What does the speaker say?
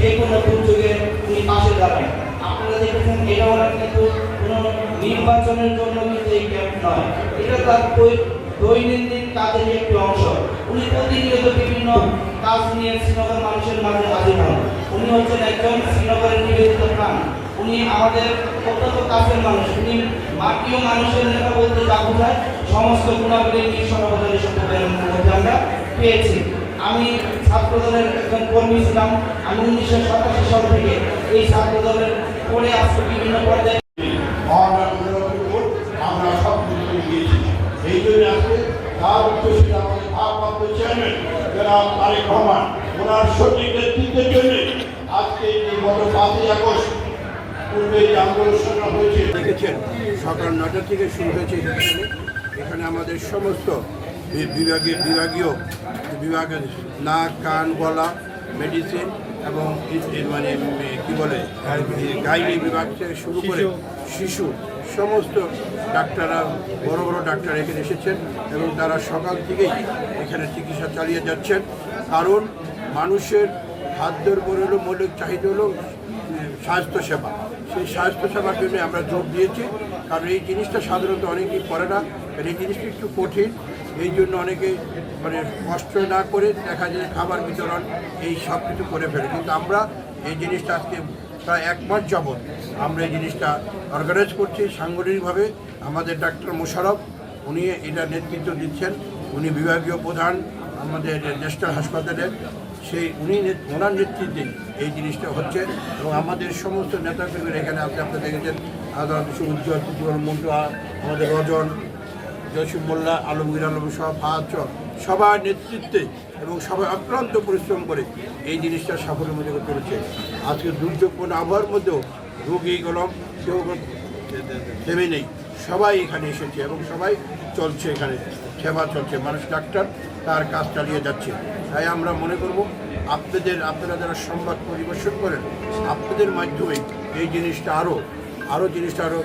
যে কোনো দুর্যোগে উনি পাশে দাঁড়ান আপনারা দেখেছেন, এটা কিন্তু কোনো নির্বাচনের জন্য কিন্তু এই ক্যাম্প নয়। এটা তার দৈনন্দিন কাজের একটি অংশ। উনি প্রতিনিয়ত বিভিন্ন কাজ নিয়ে শ্রীনগর মানুষের মাঝে হাজির হন। উনি হচ্ছেন একজন শ্রীনগরের নিবেদিত প্রাণ। উনি আমাদের অত্যন্ত কাছের মানুষ। উনি মাটিও মানুষের নেতা বলতে যা বোঝায়, সমস্ত গুণাবলী নিয়ে সর্বদারি সম্প্রদায়ের মধ্যে আমরা। পেয়েছি। আমি ছাত্রদলের একজন কর্মী ছিলাম। আমি উনিশশো সাতাশি সাল থেকে এই ছাত্রদলের পরে আজকে বিভিন্ন পর্যায়ে মহানার উন্নতির উপর আমরা সব কিছু গিয়েছি এই জন্য আজকে তার উদ্দেশ্যে আমাদের ভারপ্রাপ্ত চেয়ারম্যান জনাব তারেক রহমান ওনার সঠিক নেতৃত্বের জন্য আজকে এই গত পাঁচই আগস্ট পূর্বে যে আন্দোলন সংগ্রাম হয়েছে। দেখেছেন সকাল নটা থেকে শুরু হয়েছে এখানে। এখানে আমাদের সমস্ত বিভাগীয় বিভাগীয় বিভাগের নাক কান গলা মেডিসিন এবং মানে কি বলে গাইনি বিভাগ থেকে শুরু করে শিশু সমস্ত ডাক্তাররা, বড় বড় ডাক্তার এখানে এসেছেন এবং তারা সকাল থেকেই এখানে চিকিৎসা চালিয়ে যাচ্ছেন। কারণ মানুষের হাত খাদ্যের উপর হলো, মৌলিক চাহিদা হলো স্বাস্থ্য সেবা সেই স্বাস্থ্য সেবার জন্য আমরা জোর দিয়েছি। কারণ এই জিনিসটা সাধারণত অনেকেই করে না। এই জিনিসটা একটু কঠিন। এই জন্য অনেকে মানে কষ্ট না করে দেখা যায় খাবার বিতরণ এই সব কিছু করে ফেলে। কিন্তু আমরা এই জিনিসটা আজকে প্রায় এক মাস যাবৎ আমরা এই জিনিসটা অর্গানাইজ করছি সাংগঠনিকভাবে। আমাদের ডাক্তার মোশারফ, উনি এটা নেতৃত্ব দিচ্ছেন। উনি বিভাগীয় প্রধান আমাদের ন্যাশনাল হাসপাতালের সেই উনি ওনার নেতৃত্বে এই জিনিসটা হচ্ছে এবং আমাদের সমস্ত নেতাকর্মীরা এখানে আপনি আপনারা দেখেছেন। আদালত উজ্জ্বল উজ্জ্বল আমাদের রজন জসিম মোল্লা, আলমগীর আলম সহ সহ সবার নেতৃত্বে এবং সবাই অক্লান্ত পরিশ্রম করে এই জিনিসটা সাফল্যের মধ্যে চলেছে আজকে দুর্যোগপূর্ণ আবহাওয়ার মধ্যেও রোগী গলম কেউ থেমে নেই। সবাই এখানে এসেছে এবং সবাই চলছে এখানে। সেবা চলছে। মানুষ ডাক্তার তার কাজ চালিয়ে যাচ্ছে। তাই আমরা মনে করব, আপনাদের, আপনারা যারা সংবাদ পরিবেশন করেন, আপনাদের মাধ্যমে এই জিনিসটা আরও আরও জিনিসটা আরও